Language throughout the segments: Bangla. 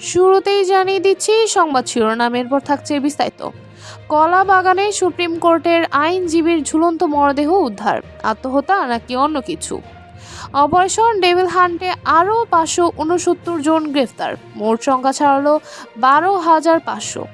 শুরুতেই জানিয়ে দিচ্ছি, সংবাদ শিরোনামের পর থাকছে বিস্তারিত। কলা বাগানে সুপ্রিম কোর্টের আইনজীবীর ঝুলন্ত মরদেহ উদ্ধার, আত্মহত্যা নাকি অন্য কিছু? অপারেশন ডেভিল হান্টে আরও পাঁচশো উনসত্তর জন গ্রেফতার, মোট সংখ্যা ছাড়ালো বারো হাজার পাঁচশো।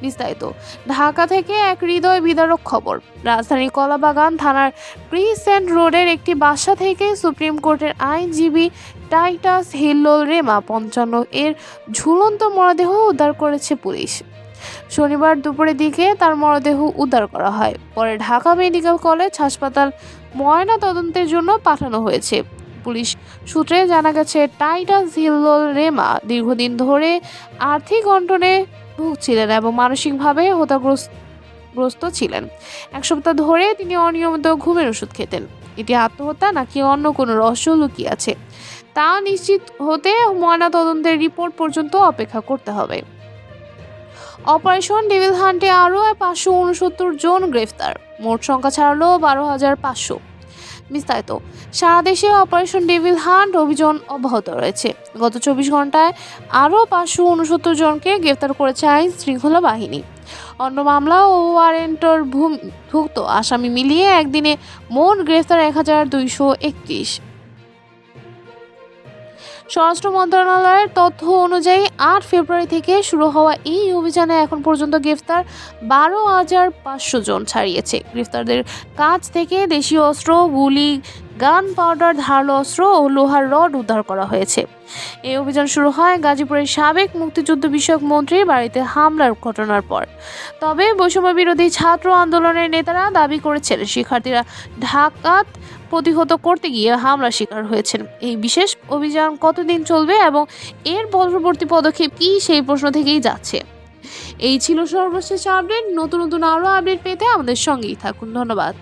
বিস্তারিত। ঢাকা থেকে এক হৃদয় বিদারক খবর। রাজধানীর কলাবাগান থানার ক্রিসেন্ট রোডের একটি বাসা থেকে সুপ্রিম কোর্টের আইনজীবী টাইটাস হিল্লোল রেমা পঞ্চান্ন এর ঝুলন্ত মরদেহ উদ্ধার করেছে পুলিশ। শনিবার দুপুরের দিকে তার মরদেহ উদ্ধার করা হয়। পরে ঢাকা মেডিকেল কলেজ হাসপাতাল ময়না তদন্তের জন্য পাঠানো হয়েছে। পুলিশ সূত্রে জানা গেছে, টাইটাস হিল্লোল রেমা দীর্ঘদিন ধরে আর্থিক অন্টনে ভুগছিলেন এবং মানসিকভাবে হতাগ্রস্ত গ্রস্ত ছিলেন। এক সপ্তাহ ধরে তিনি অনিয়মিত ঘুমের ওষুধ খেতেন। এটি আত্মহত্যা নাকি অন্য কোনো রহস্য লুকিয়ে আছে? তা নিশ্চিত হতে ময়না তদন্তের রিপোর্ট পর্যন্ত অপেক্ষা করতে হবে। অপারেশন ডেভিল হান্টে আরও পাঁচশো উনসত্তর জন গ্রেফতার। মোট সংখ্যা ছাড়ালো বারো হাজার পাঁচশো। বিস্তারিত। সারা দেশে অপারেশন ডেভিল হান্ট অভিযান অব্যাহত রয়েছে। গত চব্বিশ ঘন্টায় আরও পাঁচশো উনসত্তর জনকে গ্রেফতার করেছে আইন শৃঙ্খলা বাহিনী। অন্য মামলা ও ওয়ারেন্টর ভুক্ত আসামি মিলিয়ে একদিনে মোট গ্রেফতার এক হাজার দুইশো একত্রিশ। স্বরাষ্ট্র মন্ত্রণালয়ের তথ্য অনুযায়ী আট ফেব্রুয়ারি থেকে শুরু হওয়া এই অভিযানে এখন পর্যন্ত গ্রেফতার বারো হাজার পাঁচশো জন ছাড়িয়েছে। গ্রেফতারদের কাছ থেকে দেশীয় অস্ত্র, গুলি গান, পাউডার, ধারালো অস্ত্র ও লোহার রড উদ্ধার করা হয়েছে। এই অভিযান শুরু হয় গাজীপুরের সাবেক মুক্তিযুদ্ধ বিষয়ক মন্ত্রীর বাড়িতে হামলার ঘটনার পর। তবে বৈষম্য বিরোধী ছাত্র আন্দোলনের নেতারা দাবি করেছেন, শিক্ষার্থীরা ঢাকাত প্রতিহত করতে গিয়ে হামলার শিকার হয়েছেন। এই বিশেষ অভিযান কতদিন চলবে এবং এর পরবর্তী পদক্ষেপ কী, সেই প্রশ্ন থেকেই যাচ্ছে। এই ছিল সর্বশেষ আপডেট। নতুন নতুন আরও আপডেট পেতে আমাদের সঙ্গেই থাকুন। ধন্যবাদ।